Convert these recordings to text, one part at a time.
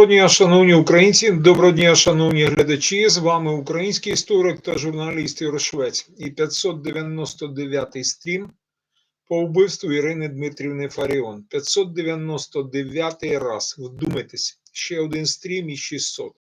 Доброго дня, шановні українці, доброго дня, шановні глядачі. З вами український історик та журналіст Швець і 599-й стрім по вбивству Ірини Дмитрівни Фаріон. 599-й раз. Вдумайтесь, ще один стрім і 600.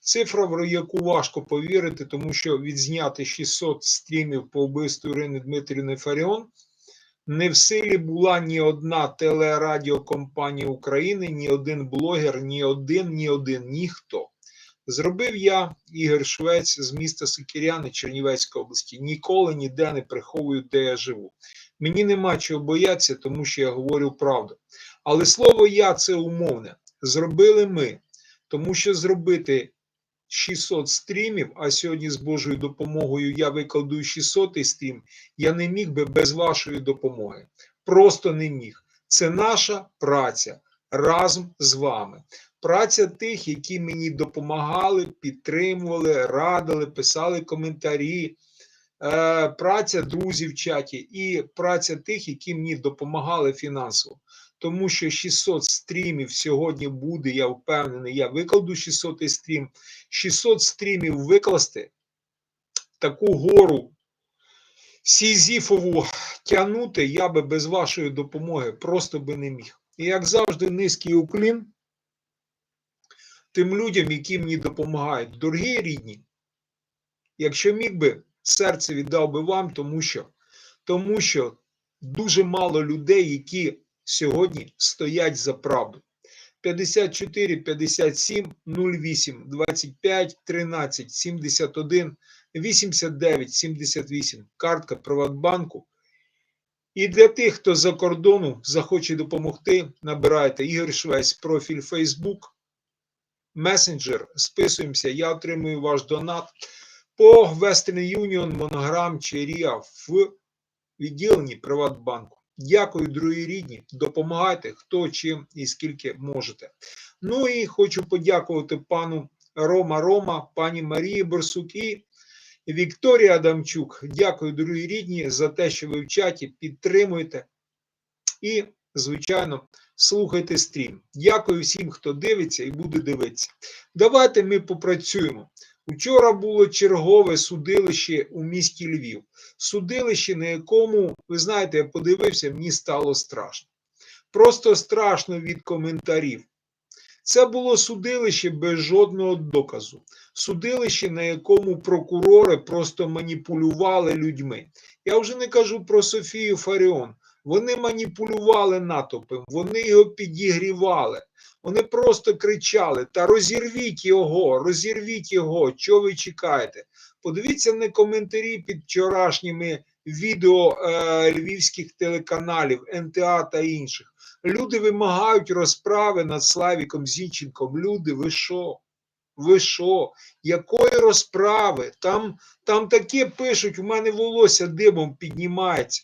Цифра, в яку важко повірити, тому що відзняти 600 стрімів по вбивству Ірини Дмитрівни Фаріон не в силі була ні одна телерадіокомпанія України, ні один блогер, ні один, ні один, ніхто. Зробив я Ігор Швець з міста Сикіряни Чернівецької області. Ніколи ніде не приховую, де я живу. Мені нема чого боятися, тому що я говорю правду. Але слово я це умовне. Зробили ми, тому що зробити 600 стрімів, а сьогодні з Божою допомогою я викладу 600 стрім, я не міг би без вашої допомоги. Просто не міг. Це наша праця разом з вами. Праця тих, які мені допомагали, підтримували, радили, писали коментарі. е, Праця друзів в чаті і праця тих, які мені допомагали фінансово. Тому що 600 стрімів сьогодні буде, я впевнений, я викладу 600 стрім. 600 стрімів викласти, таку гору Сізіфову тягнути, я би без вашої допомоги просто би не міг. І як завжди, низький уклін тим людям, які мені допомагають. Дорогі рідні, якщо міг би, серце віддав би вам, тому що, тому що дуже мало людей, які сьогодні стоять за правду. 54 57 08 25 13 71 89 78 картка Приватбанку. І для тих, хто за кордону захоче допомогти, набирайте Ігор Швець, профіль Facebook, месенджер, списуємося, я отримую ваш донат по Western Union, Monogram чи в відділенні Приватбанку. Дякую, другі рідні. Допомагайте, хто чим і скільки можете. Ну і хочу подякувати пану Рома Рома, пані Марії Борсук і Вікторія Адамчук. Дякую, другі рідні, за те, що ви в чаті підтримуєте і, звичайно, слухайте стрім. Дякую всім, хто дивиться і буде дивитися. Давайте ми попрацюємо. Учора було чергове судилище у місті Львів. Судилище, на якому, ви знаєте, я подивився, мені стало страшно. Просто страшно від коментарів. Це було судилище без жодного доказу. Судилище, на якому прокурори просто маніпулювали людьми. Я вже не кажу про Софію Фаріон. Вони маніпулювали натовпом, вони його підігрівали. Вони просто кричали: та розірвіть його, розірвіть його, чого ви чекаєте? Подивіться на коментарі під вчорашніми відео е, львівських телеканалів, НТА та інших. Люди вимагають розправи над Славіком Зінченком. Люди, ви що? Ви що? Якої розправи? Там, там таке пишуть, у мене волосся димом піднімається.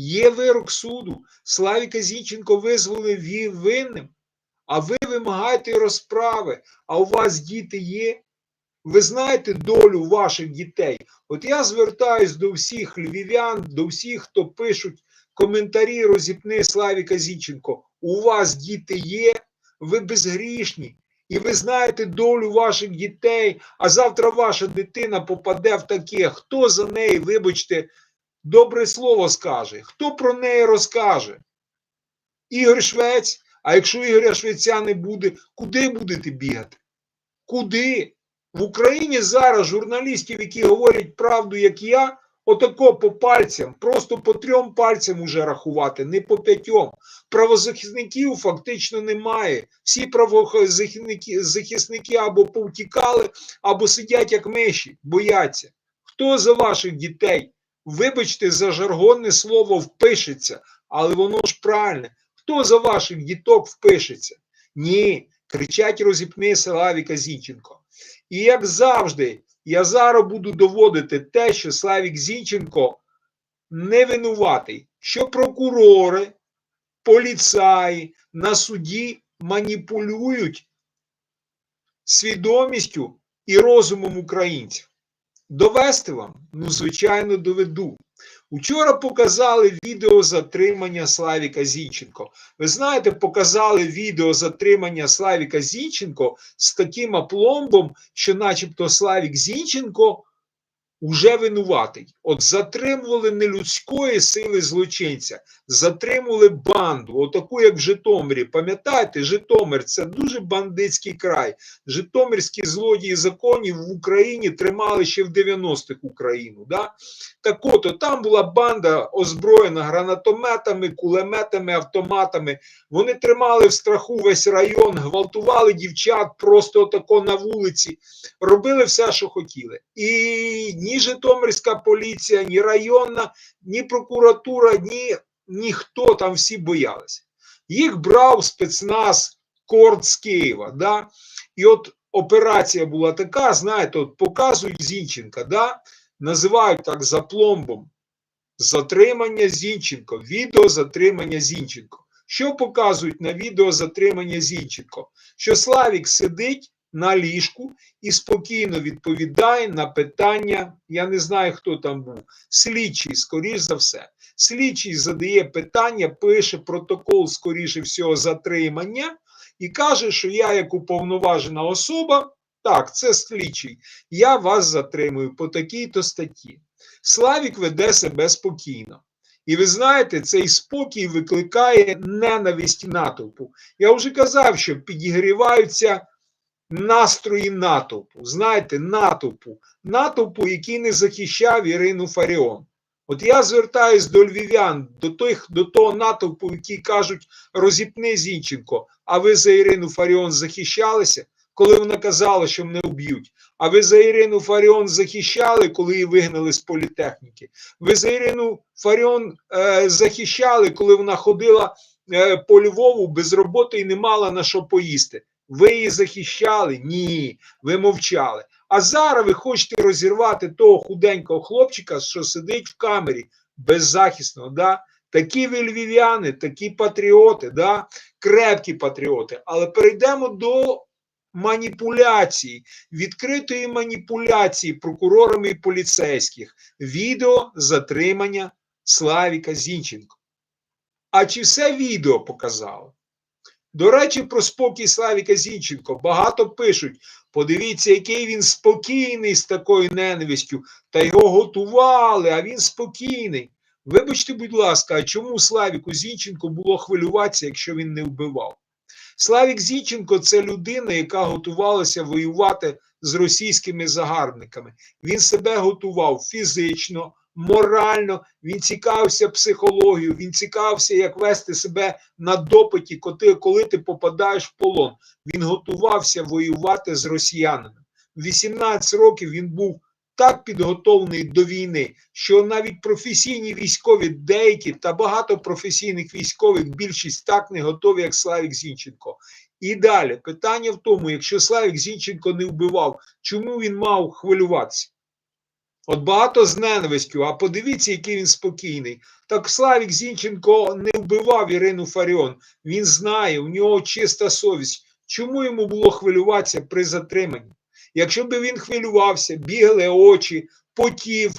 Є вирок суду. Славіка Зінченко визволив винним, а ви вимагаєте розправи, а у вас діти є. Ви знаєте долю ваших дітей. От я звертаюсь до всіх львів'ян, до всіх, хто пишуть коментарі розіпни Славіка Зінченко. У вас діти є, ви безгрішні, і ви знаєте долю ваших дітей, а завтра ваша дитина попаде в таке. Хто за неї, вибачте, добре слово скаже? Хто про неї розкаже? Ігор Швець. А якщо Ігоря Швеця не буде, куди будете бігати? Куди? В Україні зараз журналістів, які говорять правду, як я, отако по пальцям, просто по трьом пальцям уже рахувати, не по п'ятьом. Правозахисників фактично немає. Всі правозахисники захисники або повтікали, або сидять як миші, бояться. Хто за ваших дітей? Вибачте, за жаргонне слово впишеться, але воно ж правильне. Хто за ваших діток впишеться? Ні, кричать розіпни Славіка Зінченко. І як завжди, я зараз буду доводити те, що Славік Зінченко не винуватий, що прокурори, поліцаї на суді маніпулюють свідомістю і розумом українців. Довести вам? Ну, звичайно, доведу. Учора показали відео затримання Славіка Зінченко. Ви знаєте, показали відео затримання Славіка Зінченко з таким апломбом, що, начебто, Славік Зінченко уже винуватий. От затримували не людської сили злочинця, затримували банду, отаку, як в Житомирі. Пам'ятаєте, Житомир це дуже бандитський край. Житомирські злодії законів в Україні тримали ще в 90-х Україну. Да? Так от там була банда озброєна гранатометами, кулеметами, автоматами. Вони тримали в страху весь район, гвалтували дівчат просто отако на вулиці, робили все, що хотіли. І ні Житомирська поліція, ні районна, ні прокуратура, ні ніхто там всі боялися. Їх брав спецназ Корд з Києва. Да? І от операція була така, знаєте, от показують Зінченка, да? називають так за пломбом. Затримання Зінченко, відео затримання Зінченко. Що показують на відео затримання Зінченко? Що Славік сидить на ліжку і спокійно відповідає на питання. Я не знаю, хто там був. Слідчий, скоріш за все. Слідчий задає питання, пише протокол, скоріше всього, затримання, і каже, що я, як уповноважена особа, так, це слідчий, я вас затримую по такій-то статті. Славік веде себе спокійно. І ви знаєте, цей спокій викликає ненависть натовпу. Я вже казав, що підігріваються настрої натовпу. Знаєте, натовпу, натовпу, який не захищав Ірину Фаріон. От я звертаюсь до львів'ян, до тих, до того натовпу, які кажуть, розіпни Зінченко, а ви за Ірину Фаріон захищалися, коли вона казала, що мене вб'ють. А ви за Ірину Фаріон захищали, коли її вигнали з політехніки. Ви за Ірину Фаріон е, захищали, коли вона ходила е, по Львову без роботи і не мала на що поїсти. Ви її захищали? Ні, ви мовчали. А зараз ви хочете розірвати того худенького хлопчика, що сидить в камері беззахисного. Да? Такі ви львів'яни, такі патріоти, да? крепкі патріоти. Але перейдемо до маніпуляції, відкритої маніпуляції прокурорами і поліцейських. Відео затримання Славіка Зінченко. А чи все відео показало? До речі, про спокій Славіка Зінченко багато пишуть. Подивіться, який він спокійний з такою ненавистю, та його готували, а він спокійний. Вибачте, будь ласка, а чому Славіку Зінченко було хвилюватися, якщо він не вбивав? Славік Зінченко це людина, яка готувалася воювати з російськими загарбниками. Він себе готував фізично, морально, він цікавився психологією, він цікавився, як вести себе на допиті, коли, ти попадаєш в полон. Він готувався воювати з росіянами. В 18 років він був так підготовлений до війни, що навіть професійні військові, деякі та багато професійних військових, більшість так не готові, як Славік Зінченко. І далі питання в тому, якщо Славік Зінченко не вбивав, чому він мав хвилюватися? От багато з ненавистю, а подивіться, який він спокійний. Так Славік Зінченко не вбивав Ірину Фаріон. Він знає, у нього чиста совість. Чому йому було хвилюватися при затриманні? Якщо б він хвилювався, бігли очі, потів,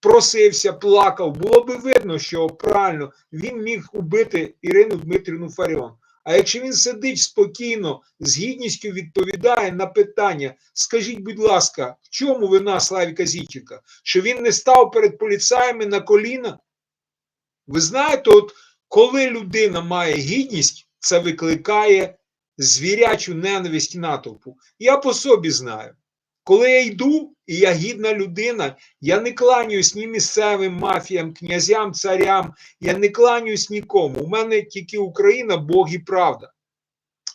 просився, плакав, було б видно, що правильно він міг убити Ірину Дмитрівну Фаріон. А якщо він сидить спокійно, з гідністю відповідає на питання, скажіть, будь ласка, в чому вина Славіка Зіченка? Що він не став перед поліцаями на коліна? Ви знаєте, от коли людина має гідність, це викликає звірячу ненависть натовпу. Я по собі знаю. Коли я йду, і я гідна людина, я не кланяюсь ні місцевим мафіям, князям, царям, я не кланяюсь нікому. У мене тільки Україна, Бог і правда.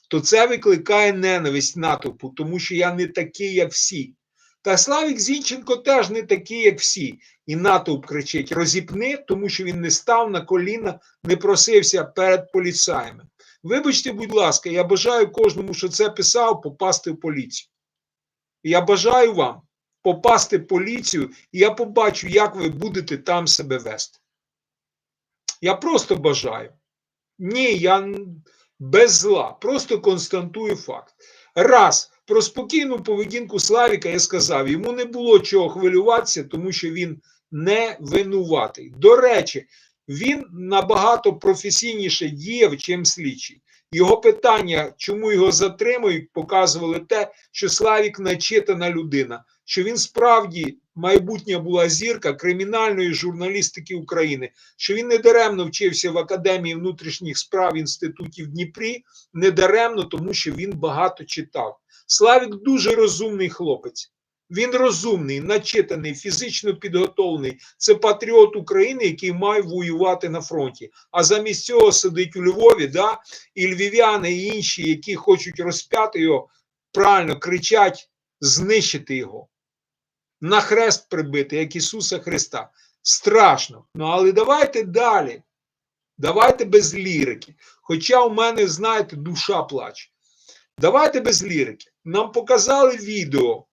То це викликає ненависть натовпу, тому що я не такий, як всі. Та Славік Зінченко теж не такий, як всі. І натовп кричить: розіпни, тому що він не став на коліна, не просився перед поліцаями. Вибачте, будь ласка, я бажаю кожному, що це писав, попасти в поліцію. Я бажаю вам попасти в поліцію, і я побачу, як ви будете там себе вести. Я просто бажаю. Ні, я без зла, просто констатую факт. Раз, про спокійну поведінку Славіка я сказав, йому не було чого хвилюватися, тому що він не винуватий. До речі, він набагато професійніше діяв, чим слідчий. Його питання, чому його затримують, показували те, що Славік начитана людина, що він справді майбутня була зірка кримінальної журналістики України, що він недаремно вчився в Академії внутрішніх справ інститутів Дніпрі, недаремно, тому що він багато читав. Славік дуже розумний хлопець. Він розумний, начитаний, фізично підготовлений. Це патріот України, який має воювати на фронті. А замість цього сидить у Львові, да? і львів'яни, і інші, які хочуть розп'яти його, правильно кричать, знищити його. На хрест прибити, як Ісуса Христа. Страшно. Ну, але давайте далі. Давайте без лірики. Хоча у мене, знаєте, душа плаче. Давайте без лірики. Нам показали відео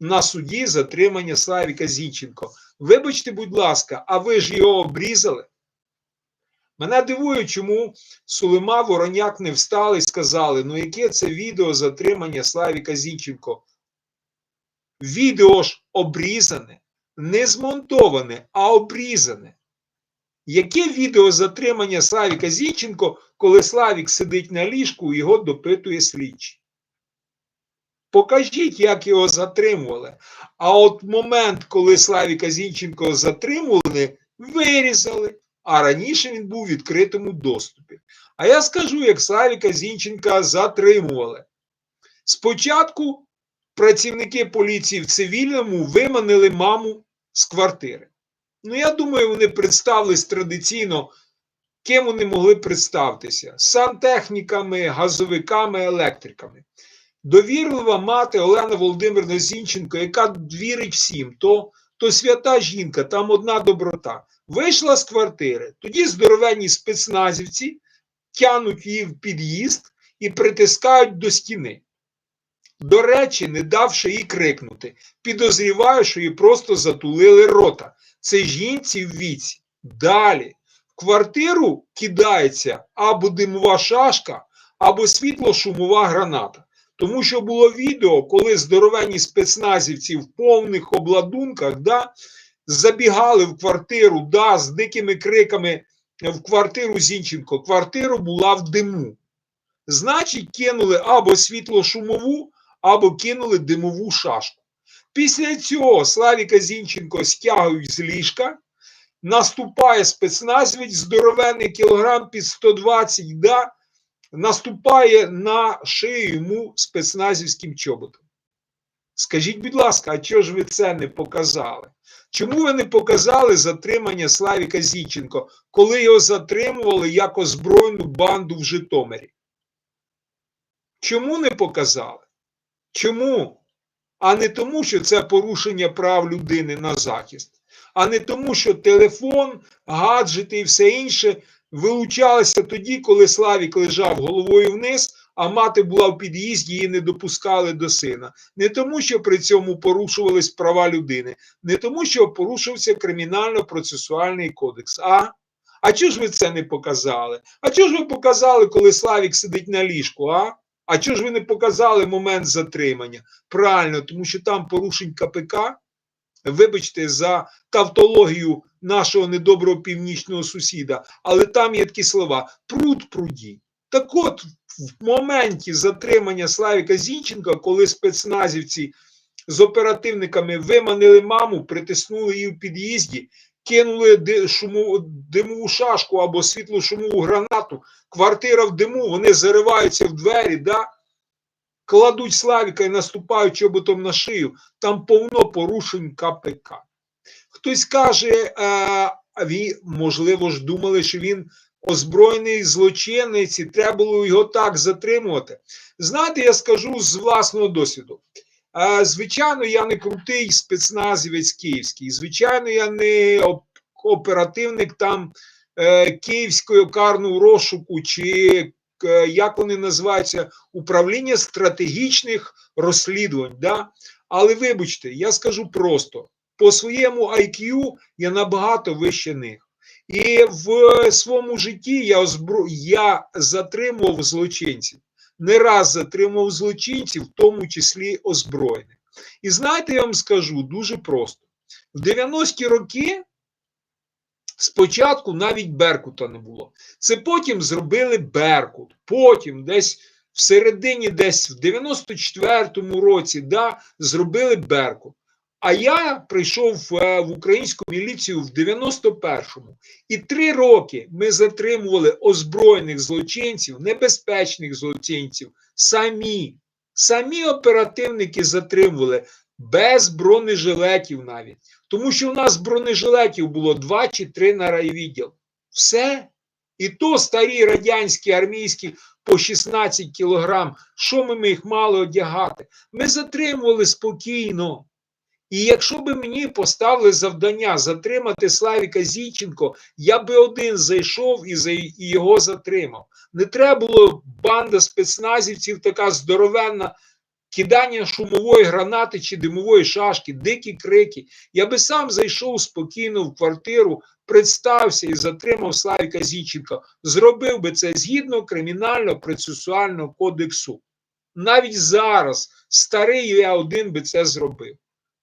на суді затримання Славіка Зінченко. Вибачте, будь ласка, а ви ж його обрізали? Мене дивує, чому Сулима Вороняк не встали і сказали, ну яке це відео затримання Славіка Зінченко? Відео ж обрізане, не змонтоване, а обрізане. Яке відео затримання Славіка Зінченко, коли Славік сидить на ліжку і його допитує слідчий? Покажіть, як його затримували. А от момент, коли Славіка Зінченко затримували, вирізали. А раніше він був у відкритому доступі. А я скажу, як Славіка Зінченка затримували. Спочатку працівники поліції в цивільному виманили маму з квартири. Ну, я думаю, вони представились традиційно, ким вони могли представитися: сантехніками, газовиками, електриками. Довірлива мати Олена Володимирівна Зінченко, яка вірить всім, то, то свята жінка, там одна доброта. Вийшла з квартири, тоді здоровенні спецназівці тянуть її в під'їзд і притискають до стіни. До речі, не давши їй крикнути. Підозріваю, що її просто затулили рота. Це жінці в віці. Далі. В квартиру кидається або димова шашка, або світло-шумова граната. Тому що було відео, коли здоровенні спецназівці в повних обладунках да, забігали в квартиру да, з дикими криками в квартиру Зінченко. Квартира була в диму. Значить, кинули або світло-шумову, або кинули димову шашку. Після цього Славіка Зінченко стягують з ліжка, наступає спецназівець здоровенний кілограм під 120, да, наступає на шию йому спецназівським чоботом. Скажіть, будь ласка, а чого ж ви це не показали? Чому ви не показали затримання Славіка Зінченко, коли його затримували як озброєну банду в Житомирі? Чому не показали? Чому? А не тому, що це порушення прав людини на захист, а не тому, що телефон, гаджети і все інше вилучалися тоді, коли Славік лежав головою вниз, а мати була в під'їзді, її не допускали до сина. Не тому, що при цьому порушувались права людини, не тому, що порушився кримінально-процесуальний кодекс. А а чого ж ви це не показали? А чого ж ви показали, коли Славік сидить на ліжку? А А чого ж ви не показали момент затримання? Правильно, тому що там порушень КПК. Вибачте, за тавтологію нашого недоброго північного сусіда, але там є такі слова: пруд пруді. Так от, в моменті затримання Славіка Зінченка, коли спецназівці з оперативниками виманили маму, притиснули її в під'їзді, кинули шуму, димову шашку або світло-шумову гранату, квартира в диму, вони зариваються в двері, да? кладуть Славіка і наступають чоботом на шию, там повно порушень КПК. Хтось каже, е, можливо ж думали, що він озброєний злочинець і треба було його так затримувати. Знаєте, я скажу з власного досвіду. Е, звичайно, я не крутий спецназівець київський. Звичайно, я не оперативник там е, Київського карного розшуку чи як вони називаються, управління стратегічних розслідувань. Да? Але вибачте, я скажу просто: по своєму IQ я набагато вище них. І в своєму житті я озбро... я затримував злочинців. Не раз затримував злочинців, в тому числі озброєних. І знаєте, я вам скажу дуже просто: В 90-ті роки спочатку навіть Беркута не було. Це потім зробили Беркут. Потім десь в середині, десь в 94-му році, да, зробили Беркут. А я прийшов е, в українську міліцію в 91-му. І три роки ми затримували озброєних злочинців, небезпечних злочинців, самі. Самі оперативники затримували без бронежилетів навіть. Тому що у нас бронежилетів було два чи три на райвідділ. Все. І то старі радянські армійські по 16 кілограм. Що ми їх мали одягати? Ми затримували спокійно. І якщо би мені поставили завдання затримати Славіка Зійченко, я би один зайшов і, його затримав. Не треба було банда спецназівців, така здоровенна, кидання шумової гранати чи димової шашки, дикі крики. Я би сам зайшов спокійно в квартиру, представився і затримав Славіка Зійченка. Зробив би це згідно кримінального процесуального кодексу. Навіть зараз старий я один би це зробив.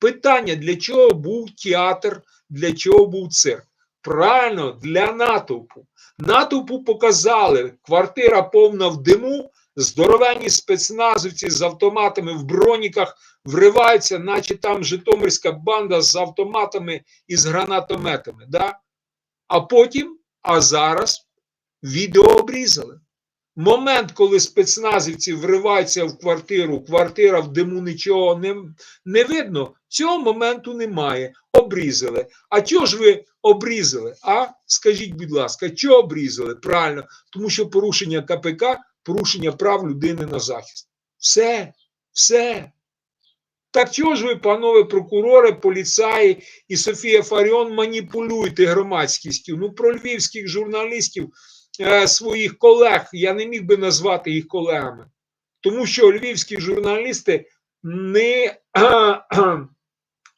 Питання, для чого був театр, для чого був цирк? Правильно, для натовпу. Натовпу показали, квартира повна в диму, здоровенні спецназовці з автоматами в броніках вриваються, наче там Житомирська банда з автоматами і з гранатометами. Да? А потім, а зараз відео обрізали. Момент, коли спецназівці вриваються в квартиру, квартира в диму нічого не, не видно, цього моменту немає. Обрізали. А чого ж ви обрізали? А скажіть, будь ласка, чого обрізали? Правильно, тому що порушення КПК, порушення прав людини на захист. Все, все. Так чого ж ви, панове прокурори, поліцаї і Софія Фаріон, маніпулюєте громадськістю? Ну, про львівських журналістів своїх колег я не міг би назвати їх колегами, тому що львівські журналісти не,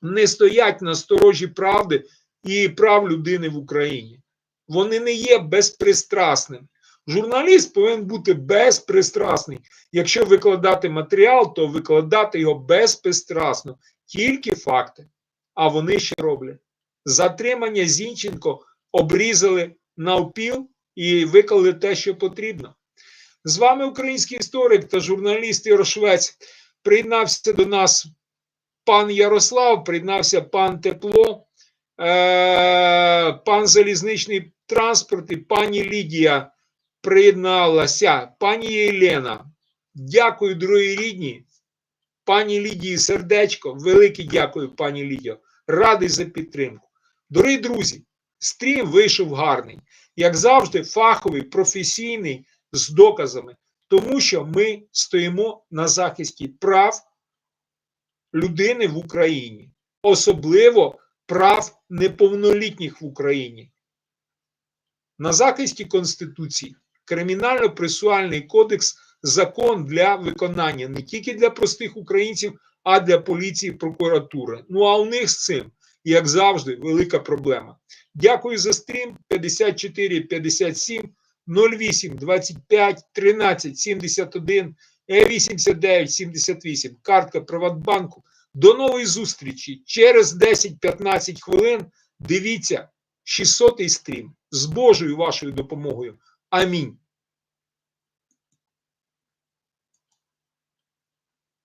не стоять на сторожі правди і прав людини в Україні. Вони не є безпристрасним. Журналіст повинен бути безпристрасний. Якщо викладати матеріал, то викладати його безпристрасно, тільки факти. А вони ще роблять. Затримання Зінченко обрізали навпіл і виклали те, що потрібно. З вами український історик та журналіст Ярошвець. Приєднався до нас пан Ярослав, приєднався пан Тепло, е- пан Залізничний транспорт і пані Лідія приєдналася. Пані Єлена. Дякую, дорогі рідні. Пані Лідії сердечко. Велике дякую, пані Лідіо. Радий за підтримку. Дорогі друзі, стрім вийшов гарний. Як завжди, фаховий, професійний, з доказами, тому що ми стоїмо на захисті прав людини в Україні, особливо прав неповнолітніх в Україні. На захисті Конституції Кримінально-пресуальний кодекс закон для виконання не тільки для простих українців, а для поліції прокуратури. Ну а у них з цим, як завжди, велика проблема. Дякую за стрім 54 57 08 25 13 71 89 78. Картка Приватбанку. До нової зустрічі через 10-15 хвилин. Дивіться 600 стрім з Божою вашою допомогою. Амінь.